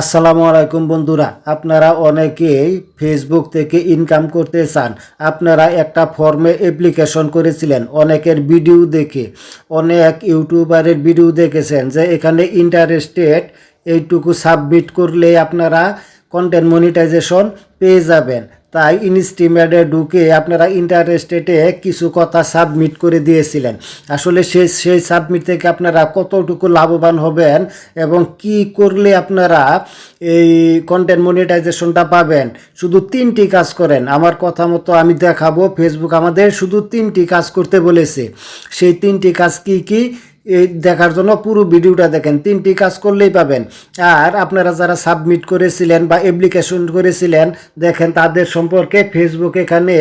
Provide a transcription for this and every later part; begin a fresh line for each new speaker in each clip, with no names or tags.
আসসালামু আলাইকুম বন্ধুরা, আপনারা অনেকেই ফেসবুক থেকে ইনকাম করতে চান। আপনারা একটা ফর্মে অ্যাপ্লিকেশন করেছিলেন, অনেকের ভিডিও দেখে, অনেক ইউটিউবারের ভিডিও দেখেছেন যে এখানে ইন্টারেস্টেড এইটুকু সাবমিট করলে আপনারা কন্টেন্ট মনিটাইজেশন পেয়ে যাবেন। তাই ইনস্টিমেটে ঢুকে আপনারা ইন্টারেস্টেটে কিছু কথা সাবমিট করে দিয়েছিলেন। আসলে সেই সেই সাবমিট থেকে আপনারা কতটুকু লাভবান হবেন এবং কি করলে আপনারা এই কন্টেন্ট মনিটাইজেশনটা পাবেন? শুধু তিনটি কাজ করেন। আমার কথা মতো আমি দেখাবো ফেসবুক আমাদের শুধু তিনটি কাজ করতে বলেছে। সেই তিনটি কাজ কি কি? এই দেখার জন্য পুরো ভিডিওটা দেখেন, তিনটি কাজ করলেই পাবেন। আর আপনারা যারা সাবমিট করেছিলেন বা অ্যাপ্লিকেশন করেছিলেন, দেখেন তাদের সম্পর্কে ফেসবুক এখানে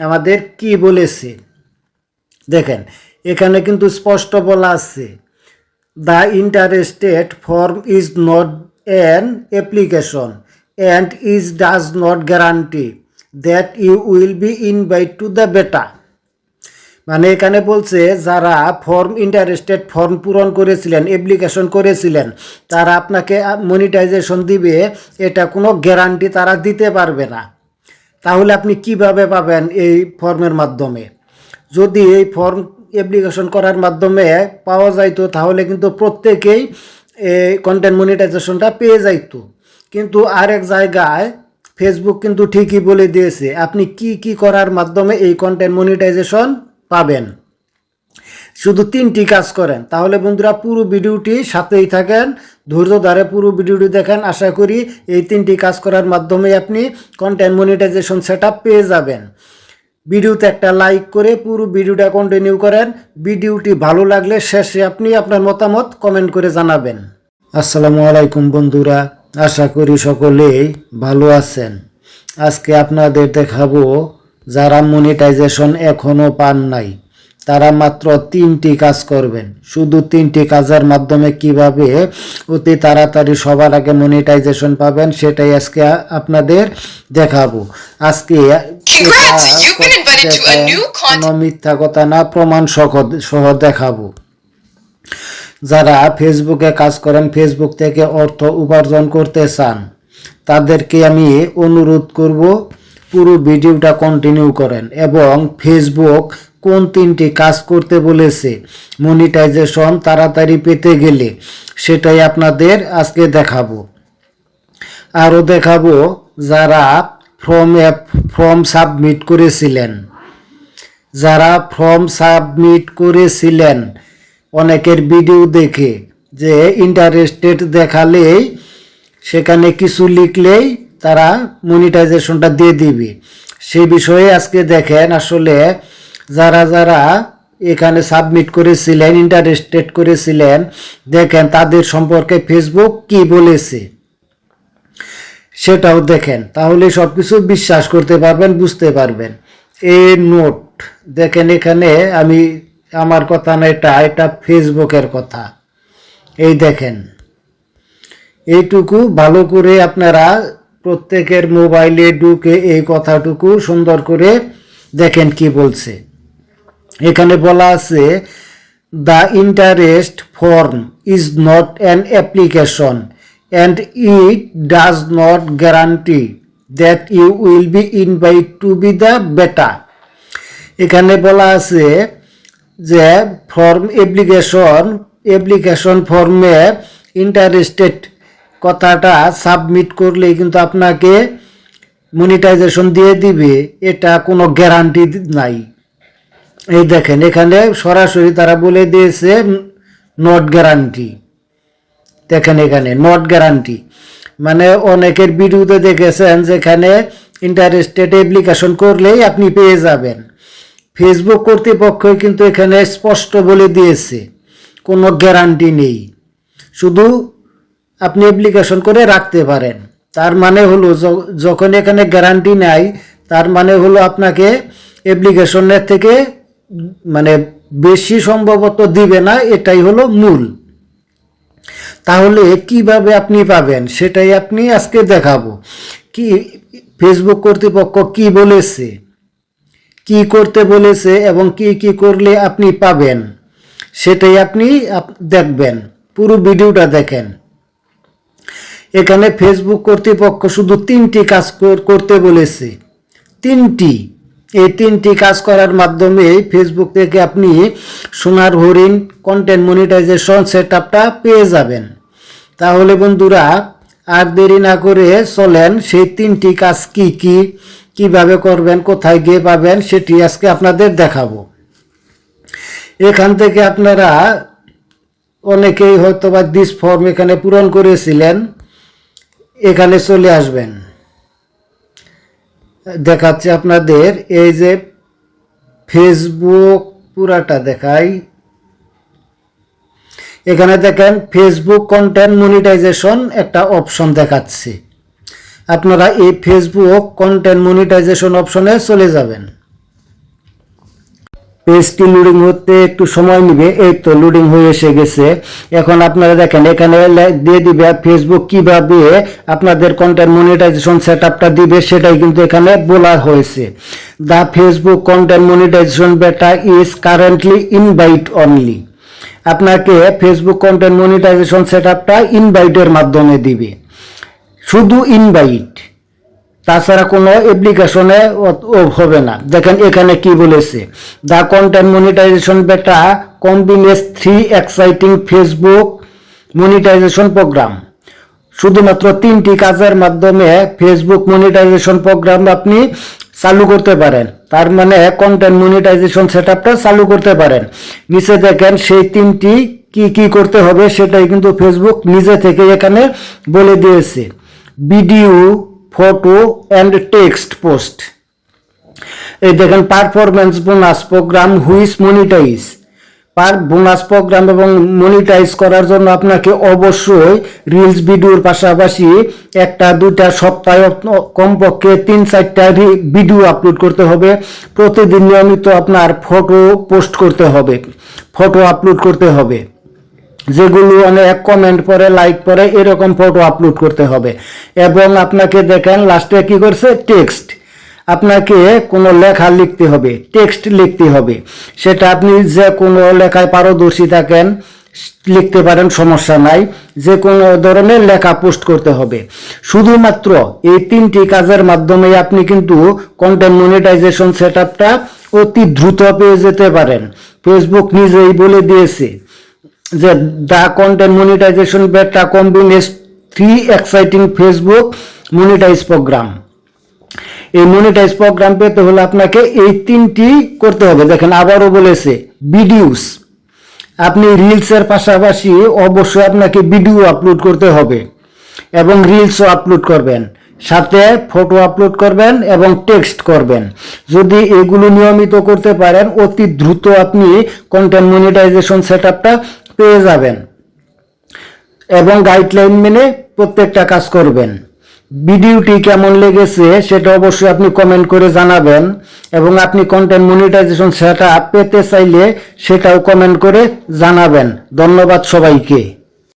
আমাদের কি বলেছে? দেখেন, এখানে কিন্তু স্পষ্ট বলা আছে the interested form is not an application and is does not guarantee that you will be invite to the beta মানে এখানে বলছে, যারা ফর্ম ইন্টারেস্টেড ফর্ম পূরণ করেছিলেন অ্যাপ্লিকেশন করেছিলেন, তারা আপনাকে মনিটাইজেশন দিবে, এটা কোনো গ্যারান্টি তারা দিতে পারবে না। তাহলে আপনি কীভাবে পাবেন এই ফর্মের মাধ্যমে? যদি এই ফর্ম অ্যাপ্লিকেশন করার মাধ্যমে পাওয়া যাইতো, তাহলে কিন্তু প্রত্যেকেই এই কন্টেন্ট মনিটাইজেশনটা পেয়ে যাইতো। কিন্তু আরেক জায়গায় ফেসবুক কিন্তু ঠিকই বলে দিয়েছে, আপনি কি কি করার মাধ্যমে এই কন্টেন্ট মনিটাইজেশন পাবেন। শুধু তিনটি কাজ করেন। তাহলে বন্ধুরা পুরো ভিডিওটি সাথেই থাকেন, ধৈর্য ধরে পুরো ভিডিওটি দেখেন। আশা করি এই তিনটি কাজ করার মাধ্যমে আপনি কন্টেন্ট মনিটাইজেশন সেট পেয়ে যাবেন। ভিডিওতে একটা লাইক করে পুরো ভিডিওটা কন্টিনিউ করেন। ভিডিওটি ভালো লাগলে শেষে আপনি আপনার মতামত কমেন্ট করে জানাবেন। আসসালামু আলাইকুম বন্ধুরা, আশা করি সকলেই ভালো আছেন। আজকে আপনাদের দেখাবো যারা মনিটাইজেশন এখনও পান নাই তারা মাত্র তিনটি কাজ করবেন। শুধু তিনটি কাজের মাধ্যমে কীভাবে অতি তাড়াতাড়ি সবার আগে মনিটাইজেশন পাবেন সেটাই আজকে আপনাদের দেখাবো। আজকে কোনো মিথ্যা কথা না প্রমাণ সহ দেখাবো। যারা ফেসবুকে কাজ করেন ফেসবুক থেকে অর্থ উপার্জন করতে চান তাদেরকে আমি অনুরোধ করব পুরো ভিডিওটা কন্টিনিউ করেন এবং ফেসবুক কোন তিনটি কাজ করতে বলেছে মনিটাইজেশন তাড়াতাড়ি পেতে গেলে সেটাই আপনাদের আজকে দেখাবো। আরও দেখাবো যারা ফর্ম ফর্ম সাবমিট করেছিলেন। যারা ফর্ম সাবমিট করেছিলেন, অনেকের ভিডিও দেখে যে ইন্টারেস্টেড দেখালেই সেখানে কিছু লিখলেই তারা মনিটাইজেশনটা দিয়ে দিবে। সেই বিষয়ে আজকে দেখেন আসলে যারা যারা এখানে সাবমিট করেছিলেন ইন্টারেস্টেড করেছিলেন, দেখেন তাদের সম্পর্কে ফেসবুক কি বলেছে? সেটাও দেখেন। তাহলে সব কিছু বিশ্বাস করতে পারবেন, বুঝতে পারবেন। এই নোট দেখেন এখানে আমি, আমার কথা না, এটা এটা ফেসবুকের কথা। এই দেখেন। এইটুকু ভালো করে আপনারা প্রত্যেকের মোবাইলে ঢুকে এই কথাটুকু সুন্দর করে দেখেন কি বলছে। এখানে বলা আছে the interest form is not an application and it does not guarantee that you will be invite to be the beta এখানে বলা আছে যে ফর্ম অ্যাপ্লিকেশন অ্যাপ্লিকেশন ফর্মে ইন্টারেস্টেড কথাটা সাবমিট করলেই কিন্তু আপনাকে মনিটাইজেশন দিয়ে দিবে, এটা কোনো গ্যারান্টি নাই। এই দেখেন, এখানে সরাসরি তারা বলে দিয়েছে নট গ্যারান্টি দেখেন এখানে নট গ্যারান্টি মানে অনেকের ভিডিওতে দেখেছেন যেখানে ইন্টারেস্টেড অ্যাপ্লিকেশন করলেই আপনি পেয়ে যাবেন। ফেসবুক কর্তৃপক্ষই কিন্তু এখানে স্পষ্ট বলে দিয়েছে, কোনো গ্যারান্টি নেই। শুধু আপনি অ্যাপ্লিকেশন করে রাখতে পারেন। তার মানে হলো যখন এখানে গ্যারান্টি নাই, তার মানে হলো আপনাকে অ্যাপ্লিকেশনের থেকে মানে বেশি সম্ভবত দিবে না, এটাই হলো মূল। তাহলে কীভাবে আপনি পাবেন, সেটাই আপনি আজকে দেখাবো। কি ফেসবুক কর্তৃপক্ষ কি বলেছে? কি করতে বলেছে এবং কি কি করলে আপনি পাবেন? সেটাই আপনি আপ- দেখবেন। পুরো ভিডিওটা দেখেন। এখানে ফেসবুক কর্তৃপক্ষ শুধু তিনটি কাজ কর- করতে বলেছে। তিনটি। এই তিনটি কাজ করার মাধ্যমে ফেসবুক থেকে আপনি সোনার হরিণ কন্টেন্ট মনিটাইজেশন সেট আপটা পেয়ে যাবেন। তাহলে বন্ধুরা, আর দেরি না করে চলেন, সেই তিনটি কাজ কি কি, কীভাবে করবেন, কোথায় গিয়ে পাবেন, সেটি আজকে আপনাদের দেখাবো। এখান থেকে আপনারা অনেকেই হয়তো বা দিস ফর্ম এখানে পূরণ করেছিলেন। এখানে চলে আসবেন। দেখাচ্ছি আপনাদের, এই যে ফেসবুক পুরাটা দেখাই। এখানে দেখেন ফেসবুক কন্টেন্ট মনিটাইজেশন একটা অপশন দেখাচ্ছে। আপনারা এই ফেসবুক কন্টেন্ট মনিটাইজেশন অপশনে চলে যাবেন। পেজটি লোডিং হতে একটু সময় নেবে, এই তো লোডিং হয়ে এসে গেছে। এখন আপনারা দেখেন, এখানে দিয়ে দিবে ফেসবুক কীভাবে আপনাদের কন্টেন্ট মনিটাইজেশন সেট আপটা দিবে, সেটাই কিন্তু এখানে বলা হয়েছে। The Facebook content monetization beta is currently invite only আপনাকে ফেসবুক কন্টেন্ট মনিটাইজেশন সেট আপটা ইনভাইটের মাধ্যমে দিবে। শুধু ইনভাইট তাছাড়া কোনো অ্যাপ্লিকেশনে হবে না। দেখেন এখানে কি বলেছে? The content monetization beta combines three exciting Facebook monetization program শুধুমাত্র তিনটি কাজের মাধ্যমে ফেসবুক মনিটাইজেশন প্রোগ্রাম আপনি চালু করতে পারেন। তার মানে কন্টেন্ট মনিটাইজেশন সেটআপটা চালু করতে পারেন। নিচে দেখেন সেই তিনটি কি কি করতে হবে সেটাই কিন্তু ফেসবুক নিজে থেকে এখানে বলে দিয়েছে। Video photo and text post এই দেখেন performance bonus program which monetize per bonus program এবং মনিটাইজ করার জন্য আপনাকে অবশ্যই রিলস ভিডিওর পাশাপাশি একটা দুটা সপ্তাহে কমপক্ষে তিন, চারটা ভিডিও আপলোড করতে হবে। প্রতিদিন নিয়মিত আপনার ফটো পোস্ট করতে হবে। ফটো আপলোড করতে হবে। যেগুলো অনেক কমেন্ট পরে লাইক পরে এরকম ফটো আপলোড করতে হবে। এবং আপনাকে দেখেন লাস্টে কি করছে? টেক্সট আপনাকে কোনো লেখা লিখতে হবে টেক্সট লিখতে হবে। সেটা আপনি যে কোনো লেখায় পারদর্শী থাকেন, লিখতে পারেন, সমস্যা নাই। যে কোনো ধরনের লেখা পোস্ট করতে হবে। শুধুমাত্র এই তিনটি কাজের মাধ্যমে আপনি কিন্তু কন্টেন্ট মনিটাইজেশন সেট অতি দ্রুত পেয়ে যেতে পারেন। ফেসবুক নিজেই বলে দিয়েছে যে the content monetization beta combines three exciting Facebook monetize program এই মনিটাইজ প্রোগ্রাম পেতে হলে আপনাকে এই তিনটি করতে হবে। দেখেন, আবারও বলেছে ভিডিওস আপনি রিলসের পাশাপাশি অবশ্যই আপনাকে ভিডিও আপলোড করতে হবে এবং রিলসও আপলোড করবেন। সাথে ফটো আপলোড করবেন এবং টেক্সট করবেন। যদি এগুলো নিয়মিত করতে পারেন, অতি দ্রুত আপনি কন্টেন্ট মনিটাইজেশন সেট পেয়ে যাবেন। এবং গাইডলাইন মেনে প্রত্যেকটা কাজ করবেন। ভিডিওটি কেমন লেগেছে সেটা অবশ্যই আপনি কমেন্ট করে জানাবেন এবং আপনি কন্টেন্ট মনিটাইজেশন সেটা পেতে চাইলে সেটাও কমেন্ট করে জানাবেন। ধন্যবাদ সবাইকে।